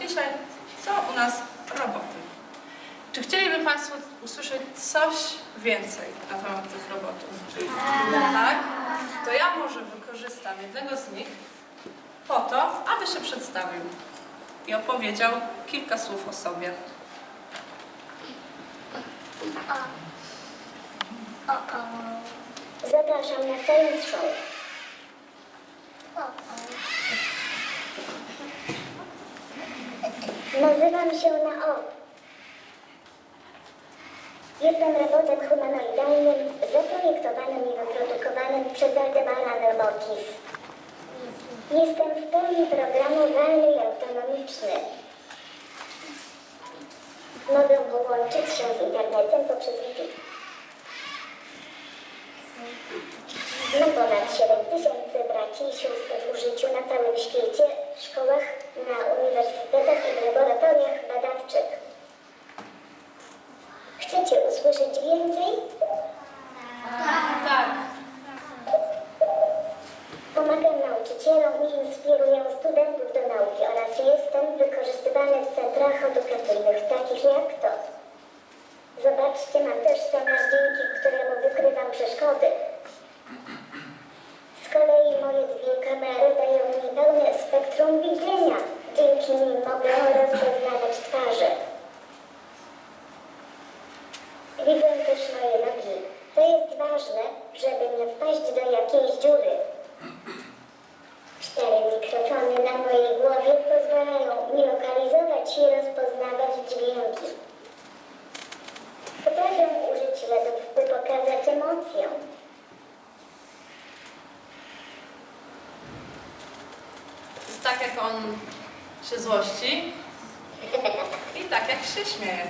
Dzisiaj są u nas roboty. Czy chcieliby Państwo usłyszeć coś więcej na temat tych robotów? Tak? To ja może wykorzystam jednego z nich po to, aby się przedstawił i opowiedział kilka słów o sobie. Zapraszam na Science Show. Nazywam się Naomi. Jestem robotem humanoidalnym zaprojektowanym i wyprodukowanym przez Aldebaran Robotis. Jestem w pełni programowalny i autonomiczny. Mogę połączyć się z internetem poprzez Wi-Fi. Mam ponad 7 tysięcy braci i sióstr w użyciu na całym świecie, w szkołach, na uniwersytetach i w laboratoriach badawczych. Chcecie usłyszeć więcej? Tak. Pomagam nauczycielom i inspiruję studentów do nauki oraz jestem wykorzystywany w centrach edukacyjnych takich jak to. Zobaczcie, mam też scenarz, dzięki któremu wykrywam przeszkody. Spektrum widzenia. Dzięki nim mogę rozpoznawać twarze. Widzę też moje nogi. To jest ważne, żeby nie wpaść do jakiejś dziury. Cztery mikrofony na mojej głowie pozwalają mi lokalizować i rozpoznawać dźwięki. Potrafię użyć LEDów, by pokazać emocję. To jest tak, jak on się złości i tak, jak się śmieje.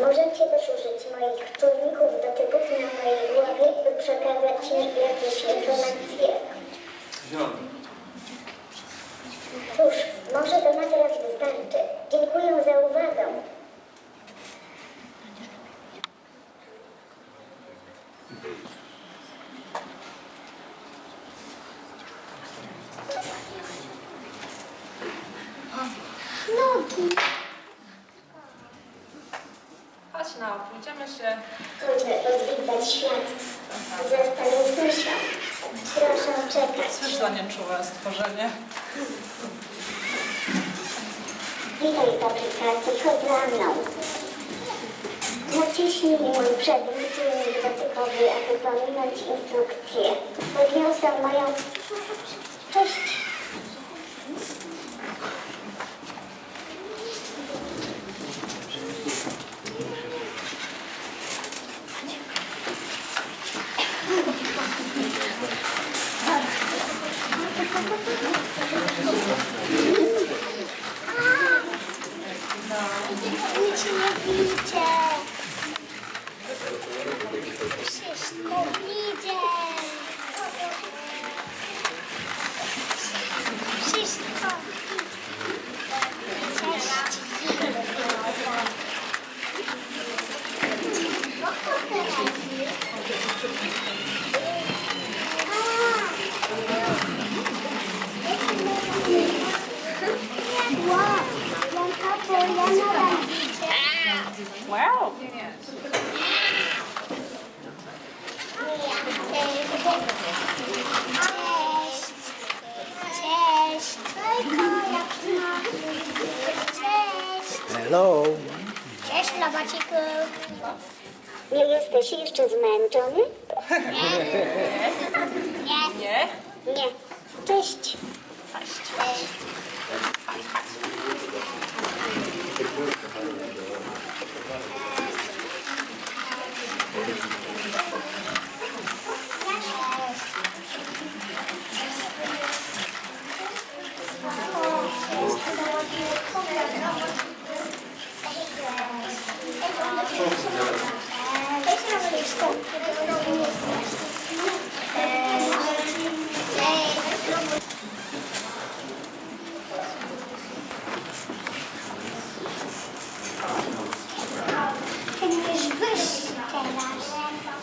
Możecie też użyć moich czujników dotyków na mojej głowie, by przekazać mi jakieś informacje. Cóż, może to na teraz wystarczy. Dziękuję za Cóż za nieczułe stworzenie. Witaj aplikacji, chodź za mną. Naciśnij mój przedni czujnik dotykowy, aby pominąć instrukcję. Podniosę moją... Cześć. Nic nie widzę. Wszystko widzę. Wszystko Cześć. Wow, ja tato, ja nadal widzę. Wow! Cześć. Cześć. Jak? Cześć. Hello. Cześć, Labaciku. Nie jesteś jeszcze zmęczony? Nie. Nie? Nie. Cześć. Cześć.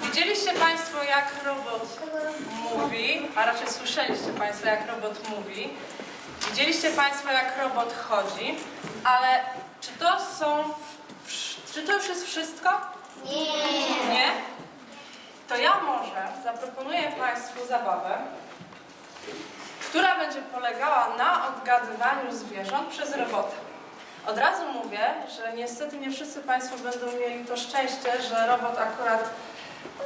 Widzieliście Państwo, jak robot mówi, a raczej słyszeliście Państwo, jak robot mówi. Widzieliście Państwo, jak robot chodzi, ale czy to są. Czy to już jest wszystko? Nie. Nie? To ja może zaproponuję Państwu zabawę, która będzie polegała na odgadywaniu zwierząt przez robota. Od razu mówię, że niestety nie wszyscy Państwo będą mieli to szczęście, że robot akurat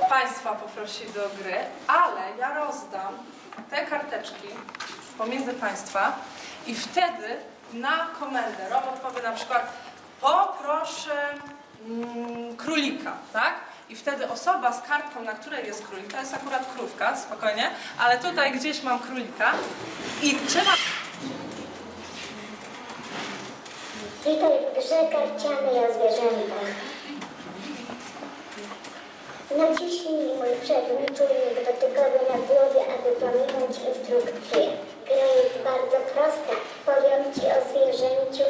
Państwa poprosi do gry, ale ja rozdam te karteczki pomiędzy Państwa i wtedy na komendę robot powie na przykład poproszę mm, królika, tak? I wtedy osoba z kartką, na której jest królik, to jest akurat krówka, spokojnie, ale tutaj gdzieś mam królika i trzeba... Witaj w grze karcianej o zwierzętach. Naciśnij mój przedni czujnik dotykowy na głowie, aby pominąć instrukcję. Gra jest bardzo prosta. Powiem Ci o zwierzęciu.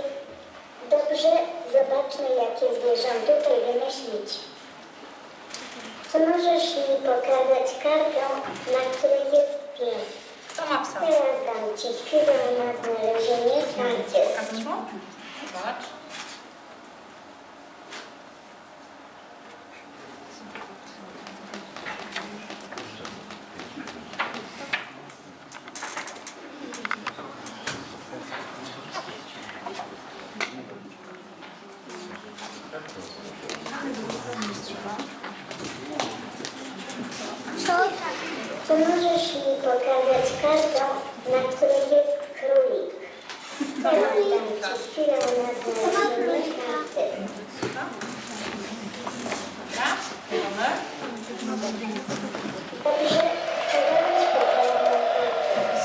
Dobrze, zobaczmy jakie zwierzę tutaj wymyślić. Czy możesz mi pokazać kartę, na której jest pies? Kto ma psa? Teraz dam Ci chwilę na znalezienie karty. Pokazać mu? Zobacz. Co? Czy możesz mi pokazać kartę, na której jest królik? Teraz dam Ci chwilę na znalezienie karty. Dobra, mamy. Dobrze, starałeś poprawną kartę.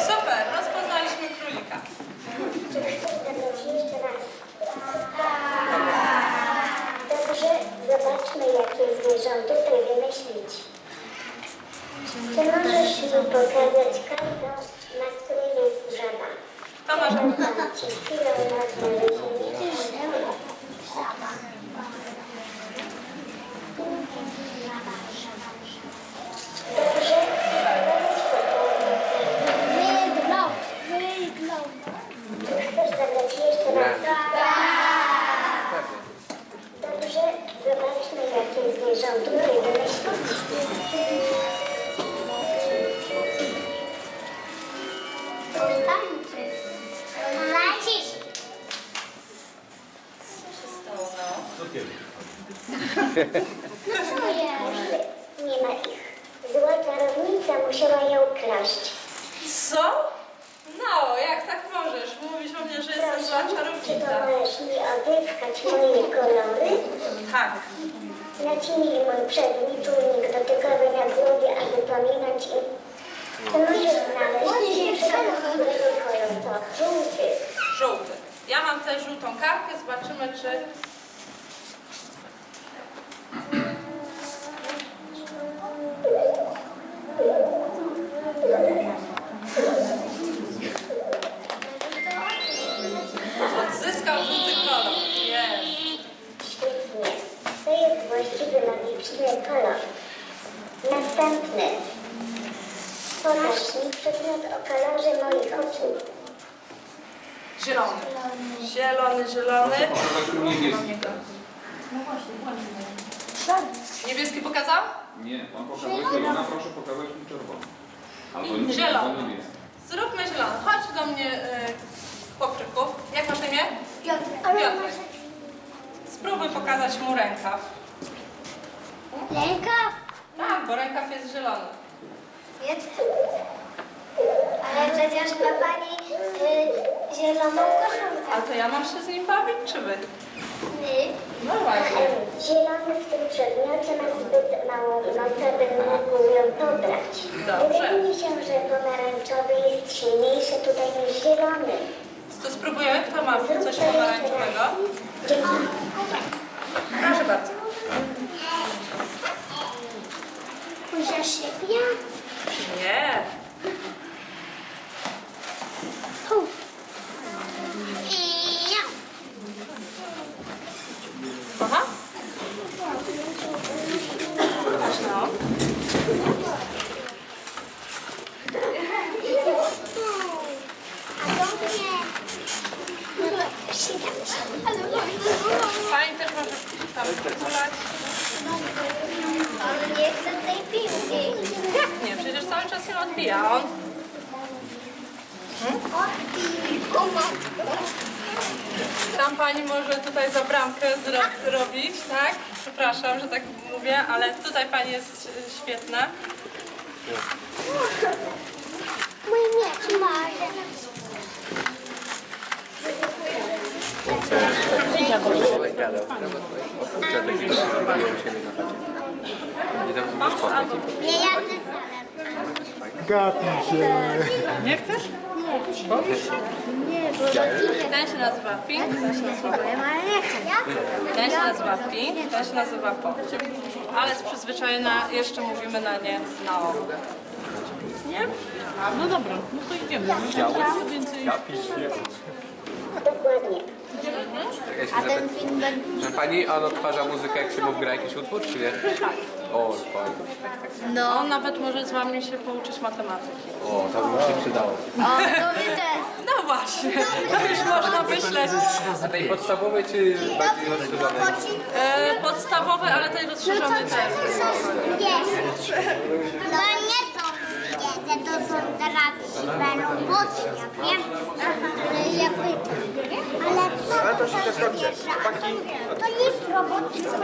Super, rozpoznaliśmy królika. Czy chcesz zagrać jeszcze raz? Dobrze, zobaczmy jakie zwierzę tutaj wymyślić. Czy możesz mi pokazać kartę, na której jest żaba? Kto ma żabę? Dam Ci chwilę na znalezienie karty. Dobrze, starałeś poprawną kartę. Wygląd. Wygląd. Czy chcesz zagrać jeszcze raz? Dobrze, zwierzę tutaj wymyślić. No? Co jest? Nie ma ich. Zła czarownica musiała ją kraść. Co? No, jak tak możesz? Mówisz o mnie, że jestem zła Proszę, czy czarownica. pomożesz mi odzyskać moje kolory? Tak. Naciśnij mój przedni czujnik dotykowy na głowie, aby pominąć i... Czy możesz znaleźć którego kolor to żółty? Żółty. Ja mam tę żółtą kartkę, zobaczymy, czy... kolorze moich oczu. Zielony. Zielony, zielony. Niebieski pokazał? Nie, pan pokazał zielona, proszę pokazać mi czerwony. Albo nie, Zielony. albo niebieski. Zróbmy zielony. Chodź do mnie, y, chłopczyku. Jak masz na imię? Piotr. Piotrek. Spróbuj pokazać mu rękaw. Rękaw. Tak, bo rękaw jest zielony. Jest. Ale przecież ma pani y, zieloną koszulkę. A to ja mam się z nim bawić, czy wy? My. No właśnie. Zielony w tym przedmiocie ma zbyt małą moc, aby mógł ją pobrać. Dobrze. Wydaje mi się, że pomarańczowy jest silniejszy tutaj niż zielony. To spróbujemy, kto ma coś jeszcze pomarańczowego. raz. Dzięki. Proszę bardzo. Kuzia szybia. Nie. Aha. Pokaż no. A to nie. lepiej, a on? Tam pani może tutaj za bramkę zro- robić, tak? Przepraszam, że tak mówię, ale tutaj pani jest e, świetna. Mój miecz może. Nie, ja Nie chcesz? Nie, bo Ten się nazywa Pink, ten się nazywa ale nie chcę. Ten się nazywa Pink, ten się nazywa Pop. Ale z przyzwyczajenia jeszcze mówimy na nie na o. Nie? No dobra, no to idziemy. No, więcej... Dokładnie. Ja się A ten zapytam, film będzie... pani on odtwarza muzykę, jak Szymów gra jakiś utwór, czy nie? Tak. O, fajnie. No. On nawet może z wami się pouczyć matematyki. O, to by mi się przydało. O, to też. No właśnie, to już można myśleć. A tej podstawowej, czy bardziej rozszerzonej? E, podstawowe, ale tej rozszerzonej też. Wiesz, to nie wiedzę, to są prawdziwe roboty, wiem? Ale jakby... Ale co to się To jest robot, co